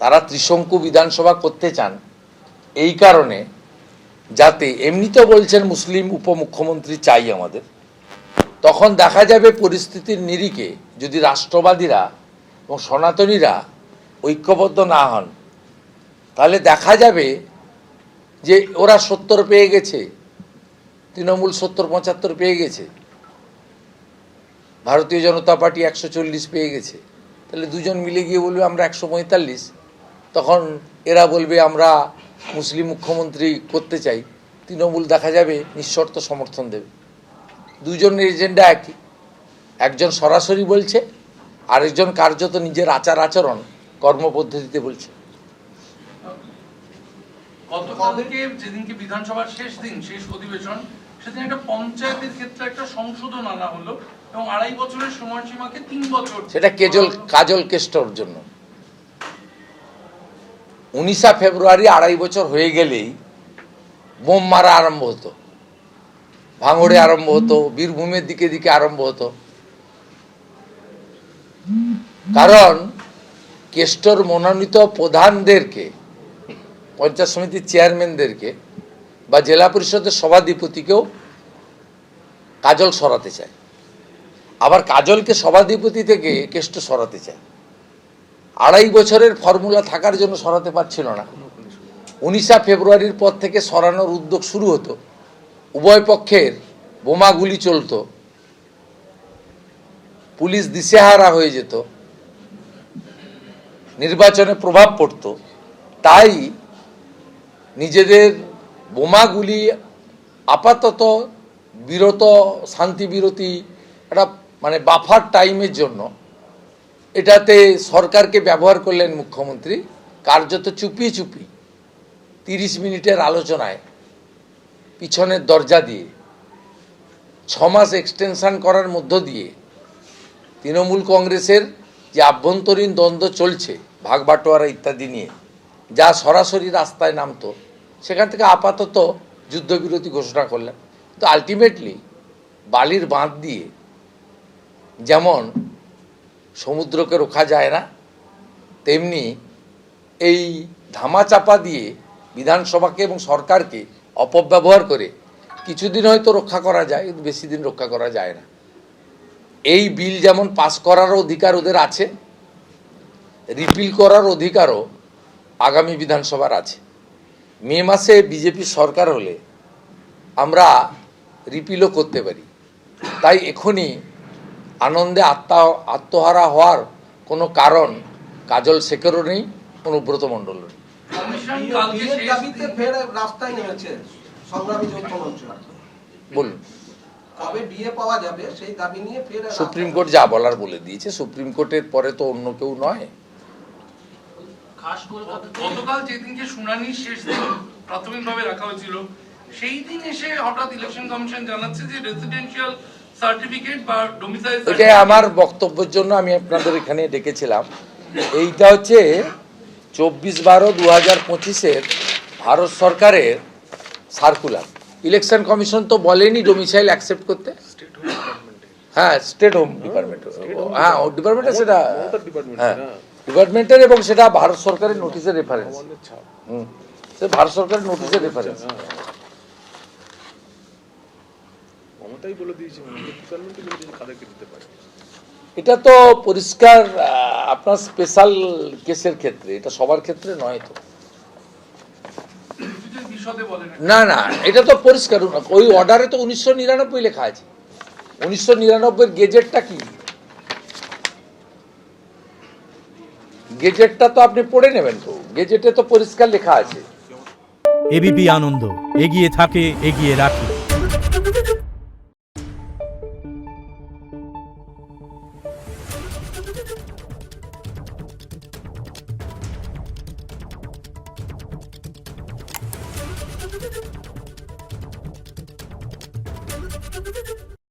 তারা ত্রিশঙ্কু বিধানসভা করতে চান, এই কারণে যাতে এমনিতে বলছেন মুসলিম উপমুখ্যমন্ত্রী চাই আমাদের, তখন দেখা যাবে পরিস্থিতির নিরিখে যদি রাষ্ট্রবাদীরা এবং সনাতনীরা ঐক্যবদ্ধ না হন, তাহলে দেখা যাবে যে ওরা সত্তর পেয়ে গেছে, তৃণমূল সত্তর পঁচাত্তর পেয়ে গেছে, ভারতীয় জনতা পার্টি একশো চল্লিশ পেয়ে গেছে, তাহলে দুজন মিলে গিয়ে বলবে আমরা একশো পঁয়তাল্লিশ। তখন এরা বলবে আমরা মুসলিম মুখ্যমন্ত্রী করতে চাই। তৃণমূল দেখা যাবে নিঃশর্ত সমর্থন দেবে। দুজনের এজেন্ডা একই। একজন সরাসরি বলছে আরেকজন কার্যত নিজের আচার আচরণ কর্মপদ্ধতিতে বলছে। যেদিনকে বিধানসভার শেষ দিন শেষ অধিবেশন সেদিন একটা পঞ্চায়েতের ক্ষেত্রে একটা সংশোধন আনা হলো এবং আড়াই বছরের সময়সীমাকে তিন বছর সেটা কেজল কাজল কেষ্টর জন্য। উনিশা ফেব্রুয়ারি আড়াই বছর হয়ে গেলেই বোম মারা আরম্ভ হতো। ভাঙড়ে আরম্ভ হতো, বীরভূমের দিকে দিকে আরম্ভ হতো। কারণ কেষ্টর মনোনীত প্রধানদেরকে, পঞ্চায়েত সমিতির চেয়ারম্যানদেরকে বা জেলা পরিষদের সভাধিপতিকেও কাজল সরাতে চায়। আবার কাজলকে সভাধিপতি থেকে কেষ্ট সরাতে চায়। আড়াই বছরের ফর্মুলা থাকার জন্য সরাতে পারছিল না। উনিশা ফেব্রুয়ারির পর থেকে সরানোর উদ্যোগ শুরু হতো। উভয় পক্ষের বোমাগুলি চলতো। পুলিশ দিশেহারা হয়ে যেত। নির্বাচনে প্রভাব পড়তো। তাই নিজেদের বোমাগুলি আপাতত বিরত শান্তি বিরতি একটা মানে বাফার টাইমের জন্য এটাতে সরকারকে ব্যবহার করলেন মুখ্যমন্ত্রী, কার্যত চুপি চুপি তিরিশ মিনিটের আলোচনায় পিছনের দরজা দিয়ে ছমাস মাস এক্সটেনশন করার মধ্য দিয়ে তৃণমূল কংগ্রেসের যে আভ্যন্তরীণ দ্বন্দ্ব চলছে, ভাগ বাটোয়ারা ইত্যাদি নিয়ে, যা সরাসরি রাস্তায় নামতো, সেখান থেকে আপাতত যুদ্ধবিরতি ঘোষণা করলেন। তো আলটিমেটলি বালির বাঁধ দিয়ে যেমন সমুদ্রকে রোখা যায় না, তেমনি এই ধামাচাপা দিয়ে বিধানসভাকে এবং সরকারকে অপব্যবহার করে কিছুদিন হয়তো রক্ষা করা যায়, কিন্তু বেশি দিন রক্ষা করা যায় না। এই বিল যেমন পাস করার অধিকার ওদের আছে, রিপিল করার অধিকারও আগামী বিধানসভার আছে। মে মাসে বিজেপি সরকার হলে আমরা রিপিলও করতে পারি। তাই এখনই আনন্দে আত্মা আত্মহারা হওয়ার কোনো কারণ কাজল শেখরও নেই অনুব্রত মণ্ডলও নেই। কমিশন বিয়ে- কালকে বিয়ের শেষ দাবিতে দিন- ফের রাস্তায় নেমেছে সংগ্রামী যৌথ মঞ্চ। বলুন। কবে বিয়ে পাওয়া যাবে সেই দাবি নিয়ে ফের রাস্তায়- সুপ্রিম কোর্ট যা বলার বলে দিয়েছে সুপ্রিম কোর্টের পরে তো অন্য কেউ নয়। গতকাল যেদিনকে শুনানির শেষ দিন প্রাথমিকভাবে রাখা হয়েছিল সেই দিন এসে হঠাৎ ইলেকশন কমিশন জানাচ্ছে যে রেসিডেন্সিয়াল সার্টিফিকেট বা ডোমিসাইল এটা আমার বক্তব্যের জন্য আমি আপনাদের এখানে ডেকেছিলাম। এইটা হচ্ছে চব্বিশ বারো দু হাজার পঁচিশের ভারত সরকারের সার্কুলার ইলেকশন কমিশন তো বলেনি ডোমিসাইল অ্যাকসেপ্ট করতে? হ্যাঁ স্টেট হোম ডিপার্টমেন্ট হ্যাঁ ও ডিপার্টমেন্টে সেটা হ্যাঁ ডিপার্টমেন্টের এবং সেটা ভারত সরকারের নোটিশের রেফারেন্স হুম সে ভারত সরকারের নোটিশের রেফারেন্স মমতাই বলে দিয়েছে মমতা ডিপার্টমেন্টই বলে দিয়েছে কাদেরকে দিতে পারে? এটা তো পরিষ্কার আপনার স্পেশাল কেসের ক্ষেত্রে এটা সবার ক্ষেত্রে নয় তো। না না এটা তো পরিষ্কার ওই অর্ডারে তো উনিশশো নিরানব্বই লেখা আছে। উনিশশো নিরানব্বই গেজেটটা কি? গেজেটটা তো আপনি পড়ে নেবেন তো গেজেটে তো পরিষ্কার লেখা আছে। এবিপি আনন্দ এগিয়ে থাকে এগিয়ে রাখে।